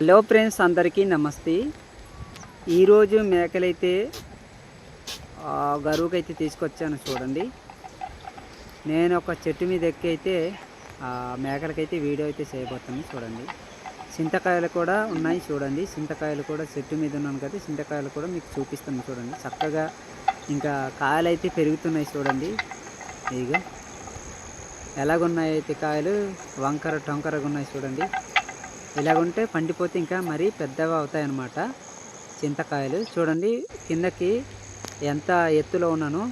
Hello friends అందరికీ నమస్తే. ఈరోజు మేకలైతే గరువుకైతే తీసుకొచ్చాను చూడండి. నేను ఒక చెట్టు మీద ఎక్కి అయితే ఆ మేకలకైతే వీడియో అయితే చేయబోతాను చూడండి. చింతకాయలు కూడా ఉన్నాయి చూడండి. చింతకాయలు కూడా చెట్టు మీద ఉన్నాను కదా చింతకాయలు కూడా మీకు చూపిస్తాను చూడండి. చక్కగా ఇంకా కాయలు అయితే పెరుగుతున్నాయి చూడండి. ఇక ఎలాగున్నాయి అయితే కాయలు? వంకర టొంకరగా ఉన్నాయి చూడండి. ఇలాగుంటే పండిపోతే ఇంకా మరీ పెద్దగా అవుతాయన్నమాట చింతకాయలు. చూడండి కిందకి ఎంత ఎత్తులో ఉన్నానో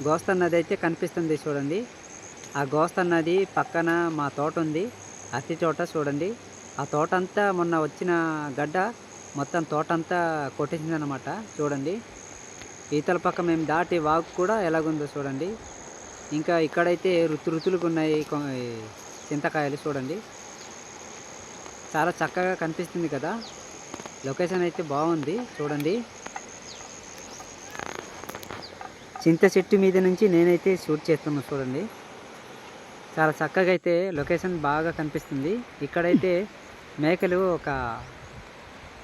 గోస్త నది అయితే కనిపిస్తుంది చూడండి. ఆ గోస్త నది పక్కన మా తోట ఉంది అతి చోట చూడండి. ఆ తోట అంతా మొన్న వచ్చిన గడ్డ మొత్తం తోట అంతా కొట్టేసిందనమాట చూడండి. ఈతల పక్క మేము దాటి వాగు కూడా ఎలాగుందో చూడండి. ఇంకా ఇక్కడైతే రుతు రుతులుగా ఉన్నాయి కొ- చింతకాయలు చూడండి. చాలా చక్కగా కనిపిస్తుంది కదా. లొకేషన్ అయితే బాగుంది చూడండి. చింత చెట్టు మీద నుంచి నేనైతే షూట్ చేస్తున్నా చూడండి. చాలా చక్కగా అయితే లొకేషన్ బాగా కనిపిస్తుంది. ఇక్కడైతే మేకలు ఒక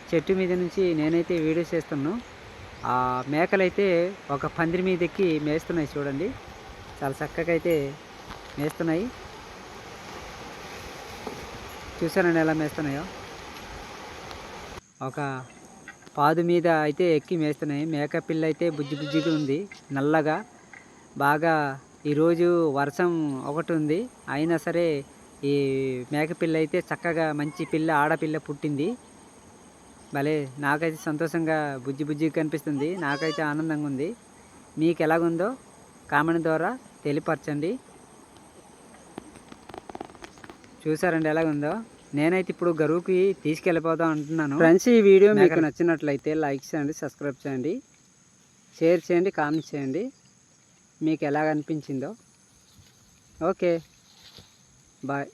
చెట్టు మీద నుంచి నేనైతే వీడియో చేస్తున్నాను ఆ మేకలైతే ఒక పందిరి మీద ఎక్కి మేస్తున్నాయి చూడండి. చాలా చక్కగా అయితే మేస్తున్నాయి. చూసానండి ఎలా మేస్తున్నాయో. ఒక పాదు మీద అయితే ఎక్కి మేస్తున్నాయి. మేక పిల్ల అయితే బుజ్జి బుజ్జిగా ఉంది నల్లగా. బాగా ఈరోజు వర్షం ఒకటి ఉంది. అయినా సరే ఈ మేక పిల్ల అయితే చక్కగా మంచి పిల్ల ఆడపిల్ల పుట్టింది. భలే నాకైతే సంతోషంగా బుజ్జి బుజ్జిగా కనిపిస్తుంది. నాకైతే ఆనందంగా ఉంది. మీకు ఎలాగుందో కామెంట్ ద్వారా తెలియపరచండి. చూసారండి ఎలాగుందో. నేనైతే ఇప్పుడు గరువుకి తీసుకెళ్ళిపోదాం అంటున్నాను. ఫ్రెండ్స్ ఈ వీడియో మీకు నచ్చినట్లయితే లైక్ చేయండి సబ్స్క్రైబ్ చేయండి షేర్ చేయండి కామెంట్ చేయండి. మీకు ఎలాగ అనిపించిందో ఓకే. బాయ్.